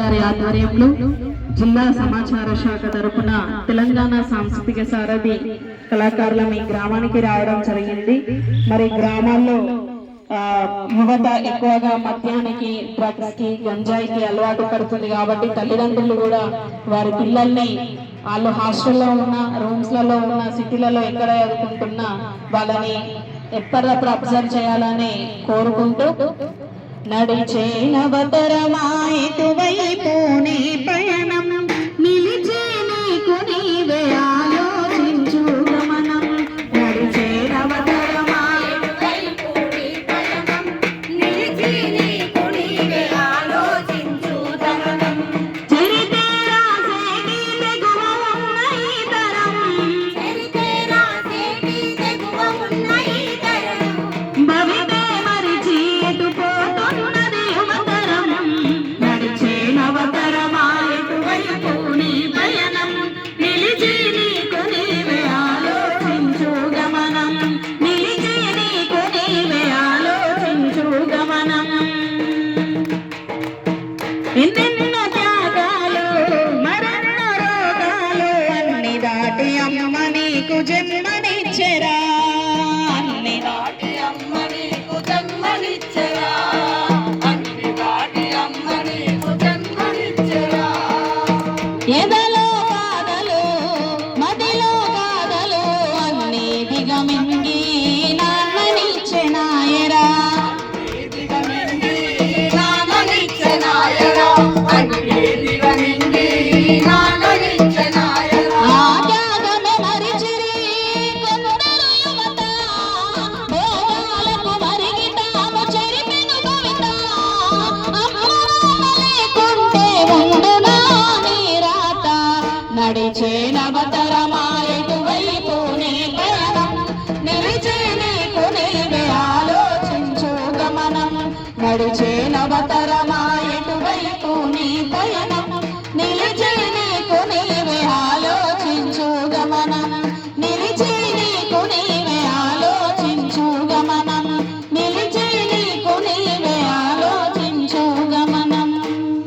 గారి ఆధ్వర్యంలో జిల్లా సమాచార శాఖ తరపున తెలంగాణ సాంస్కృతిక సారథి కళాకారుల మీ గ్రామానికి రావడం జరిగింది. మరి గ్రామాల్లో యువత ఎక్కువగా మద్యానికి డ్రగ్స్కి గంజాయికి అలవాటు పడుతుంది కాబట్టి తల్లిదండ్రులు కూడా వారి పిల్లల్ని వాళ్ళు హాస్టల్లో ఉన్న రూమ్స్లలో ఉన్న సిటీలలో ఎక్కడ చదువుకుంటున్నా వాళ్ళని ఎప్పటికప్పుడు అబ్జర్వ్ చేయాలని కోరుకుంటూ నడిచే నవతరమాయిటు వైపు నీ పయనం దాటి అమ్మ నీకు జన్మనిచ్చరా. అన్ని దాటి నడిచే నవతరమాయటు వైపు నీ దయ